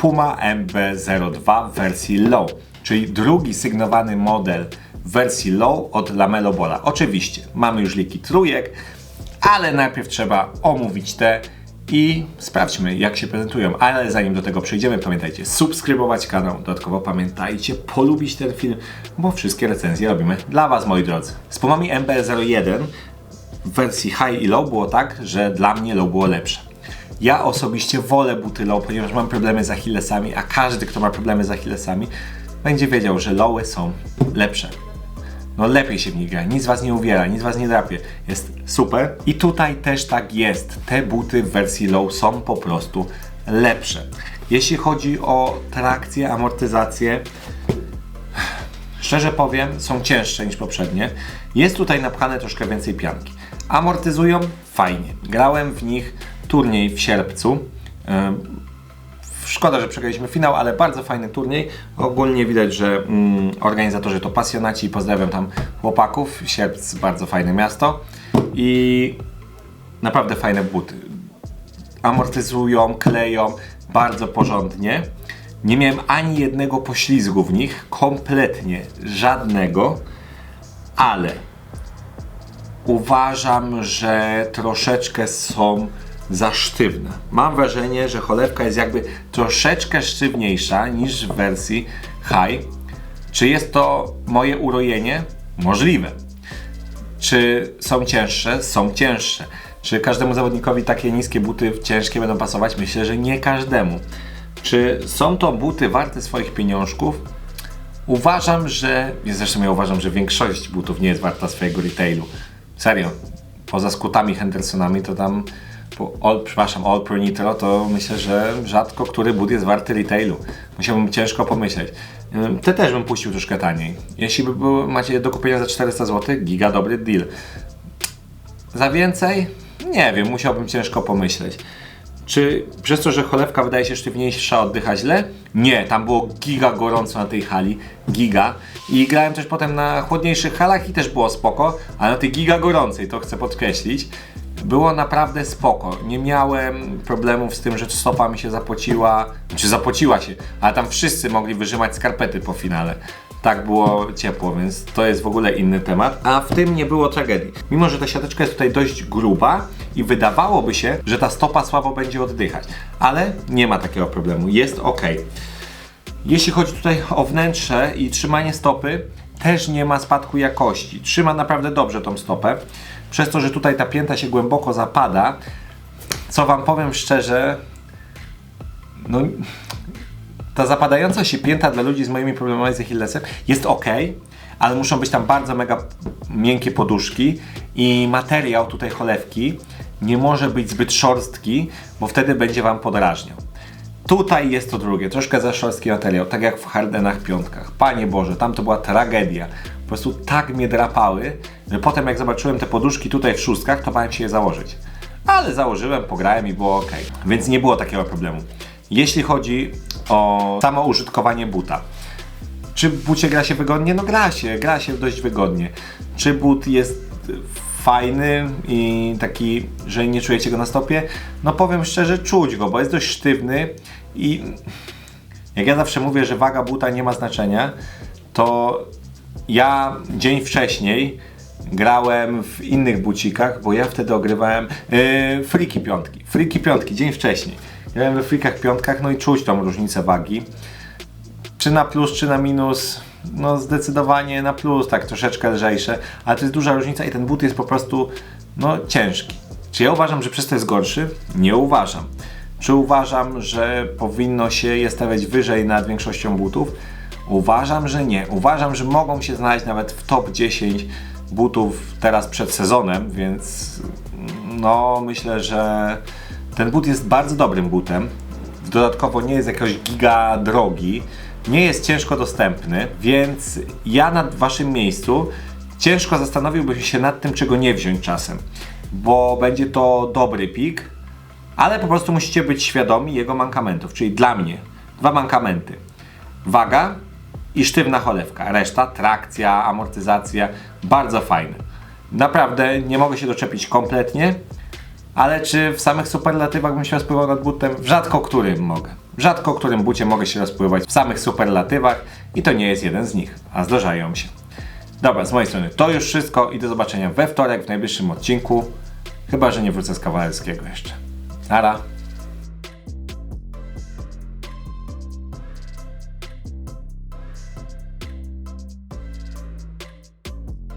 Puma MB02 w wersji low, czyli drugi sygnowany model w wersji low od Lamelo Bola. Oczywiście mamy już liki trójek, ale najpierw trzeba omówić te i sprawdźmy jak się prezentują. Ale zanim do tego przejdziemy, pamiętajcie subskrybować kanał. Dodatkowo pamiętajcie polubić ten film, bo wszystkie recenzje robimy dla Was, moi drodzy. Z Pumami MB01 w wersji high i low było tak, że dla mnie low było lepsze. Ja osobiście wolę buty low, ponieważ mam problemy z achillesami, a każdy, kto ma problemy z achillesami, będzie wiedział, że lowy są lepsze. No lepiej się w nich gra, nic was nie uwiera, nic was nie drapie. Jest super. I tutaj też tak jest. Te buty w wersji low są po prostu lepsze. Jeśli chodzi o trakcję, amortyzację, szczerze powiem, są cięższe niż poprzednie. Jest tutaj napchane troszkę więcej pianki. Amortyzują fajnie. Grałem w nich turniej w sierpcu. Ym, Szkoda, że przegraliśmy finał, ale bardzo fajny turniej. Ogólnie widać, że mm, organizatorzy to pasjonaci i pozdrawiam tam chłopaków. Sierpc, bardzo fajne miasto. I naprawdę fajne buty. Amortyzują, kleją bardzo porządnie. Nie miałem ani jednego poślizgu w nich, kompletnie żadnego, ale uważam, że troszeczkę są za sztywne. Mam wrażenie, że cholewka jest jakby troszeczkę sztywniejsza niż w wersji high. Czy jest to moje urojenie? Możliwe. Czy są cięższe? Są cięższe. Czy każdemu zawodnikowi takie niskie buty ciężkie będą pasować? Myślę, że nie każdemu. Czy są to buty warte swoich pieniążków? Uważam, że. Zresztą ja uważam, że większość butów nie jest warta swojego retailu. Serio. Poza skutami Hendersonami to tam all, przepraszam, All Pro Nitro, to myślę, że rzadko który but jest warty retailu. Musiałbym ciężko pomyśleć. Te też bym puścił troszkę taniej. Jeśli by było, macie do kupienia za 400 zł, giga dobry deal. Za więcej? Nie wiem, musiałbym ciężko pomyśleć. Czy przez to, że cholewka wydaje się sztywniejsza, oddycha źle? Nie, tam było giga gorąco na tej hali, giga. I grałem też potem na chłodniejszych halach i też było spoko, ale na tej giga gorącej, to chcę podkreślić, było naprawdę spoko. Nie miałem problemów z tym, że stopa mi się zapociła, czy zapociła się, ale tam wszyscy mogli wyrzymać skarpety po finale. Tak było ciepło, więc to jest w ogóle inny temat. A w tym nie było tragedii. Mimo, że ta siateczka jest tutaj dość gruba i wydawałoby się, że ta stopa słabo będzie oddychać, ale nie ma takiego problemu. Jest ok. Jeśli chodzi tutaj o wnętrze i trzymanie stopy, też nie ma spadku jakości. Trzyma naprawdę dobrze tą stopę. Przez to, że tutaj ta pięta się głęboko zapada, co Wam powiem szczerze, no ta zapadająca się pięta dla ludzi z moimi problemami z Achillesem jest ok, ale muszą być tam bardzo mega miękkie poduszki i materiał tutaj cholewki nie może być zbyt szorstki, bo wtedy będzie Wam podrażniał. Tutaj jest to drugie, troszkę za szorstki materiał, tak jak w Hardenach piątkach. Panie Boże, tam to była tragedia. Po prostu tak mnie drapały, potem jak zobaczyłem te poduszki tutaj w szóstkach, to bałem się je założyć. Ale założyłem, pograłem i było ok. Więc nie było takiego problemu. Jeśli chodzi o samo użytkowanie buta. Czy w bucie gra się wygodnie? No gra się, gra się dość wygodnie. Czy but jest fajny i taki, że nie czujecie go na stopie? No powiem szczerze, czuć go, bo jest dość sztywny i jak ja zawsze mówię, że waga buta nie ma znaczenia, to ja dzień wcześniej grałem w innych bucikach, bo ja wtedy ogrywałem yy, friki piątki. Friki piątki, dzień wcześniej. Grałem we frikach piątkach, no i czuć tą różnicę wagi. Czy na plus, czy na minus? No zdecydowanie na plus, tak troszeczkę lżejsze, ale to jest duża różnica i ten but jest po prostu no ciężki. Czy ja uważam, że przez to jest gorszy? Nie uważam. Czy uważam, że powinno się je stawiać wyżej nad większością butów? Uważam, że nie. Uważam, że mogą się znaleźć nawet w top 10 butów teraz przed sezonem, więc no myślę, że ten but jest bardzo dobrym butem. Dodatkowo nie jest jakoś giga drogi, nie jest ciężko dostępny, więc ja na waszym miejscu ciężko zastanowiłbym się nad tym, czego nie wziąć czasem, bo będzie to dobry pik, ale po prostu musicie być świadomi jego mankamentów, czyli dla mnie dwa mankamenty. Waga i sztywna cholewka. Reszta, trakcja, amortyzacja, bardzo fajne. Naprawdę nie mogę się doczepić kompletnie, ale czy w samych superlatywach bym się spływał nad butem? W rzadko którym mogę. W rzadko którym bucie mogę się rozpływać w samych superlatywach i to nie jest jeden z nich, a zdarzają się. Dobra, z mojej strony to już wszystko i do zobaczenia we wtorek w najbliższym odcinku. Chyba, że nie wrócę z kawalerskiego jeszcze. Nara.